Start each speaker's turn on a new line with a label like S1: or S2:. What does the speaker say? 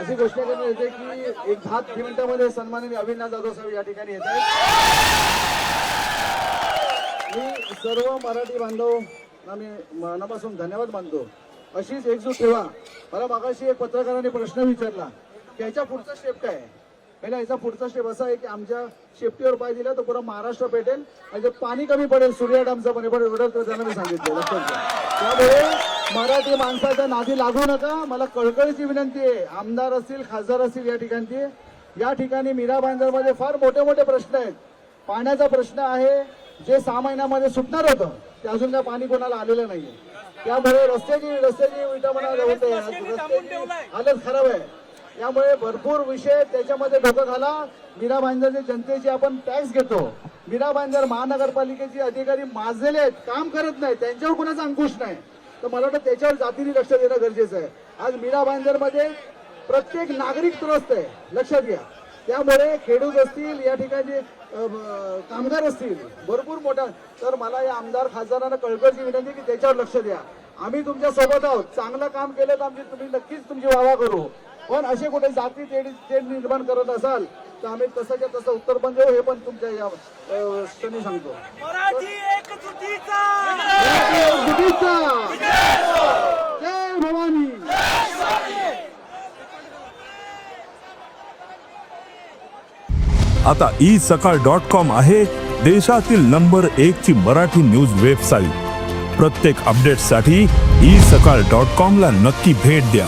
S1: अशी गोष्ट करण्यात येते की एक दहा मिनिटामध्ये सन्माननीय अविनाश जाधव साहेब या ठिकाणी येत आहेत. मी सर्व मराठी बांधव आम्ही मनापासून धन्यवाद मानतो. अशीच एकजूट ठेवा. मला मागाशी एक पत्रकाराने प्रश्न विचारला की याच्या पुढचा स्टेप काय आहे? पहिला याचा पुढचा स्टेप असा आहे की आमच्या शेपटीवर पाय दिला तर पुरा महाराष्ट्र पेटेल. म्हणजे पाणी कमी पडेल सूर्या डॅमचं पाणी पडेल एवढं तर त्यांना मी सांगितलं लक्षात त्यामुळे मराठी माणसाच्या नादी लागू नका. मला कळकळीची विनंती आहे. आमदार असतील खासदार असतील या ठिकाणचे. या ठिकाणी मीरा मध्ये फार मोठे मोठे प्रश्न आहेत. पाण्याचा प्रश्न आहे जे सहा महिन्यामध्ये सुटणार होतं ते अजून काय पाणी कोणाला आलेलं नाहीये. त्यामुळे रस्त्याची रस्त्याची विटा म्हणा होते हालत खराब आहे. त्यामुळे भरपूर विषय त्याच्यामध्ये डोकं घाला मीरा भाईंदरचे जनतेची आपण टॅक्स घेतो. मीरा भाईंदर महानगरपालिकेचे अधिकारी माजलेले आहेत काम करत नाही त्यांच्यावर कुणाचा अंकुश नाही. तर मला वाटतं त्याच्यावर जातीने लक्ष देणं गरजेचं आहे. आज मीरा भाईंदरमध्ये प्रत्येक नागरिक त्रस्त आहे लक्षात घ्या. त्यामुळे खेडूत असतील या ठिकाणी कामगार असतील भरपूर मोठा. तर मला या आमदार खासदारांना कळकळची विनंती की त्याच्यावर लक्ष द्या. आम्ही तुमच्यासोबत आहोत. चांगलं काम केलं तर आमची तुम्ही नक्कीच तुमची वावा करू. पण असे कुठे जाती तेढ तेढ निर्माण करत असाल तर आम्ही तसंच्या तसं उत्तर पण देऊ हे पण तुमच्या या क्षणी सांगतो. जय भवानी!
S2: आता ई सकाळ डॉट कॉम आहे देशातील नंबर एक ची मराठी न्यूज वेबसाईट. प्रत्येक अपडेटसाठी ई सकाळ डॉट कॉम ला नक्की भेट द्या.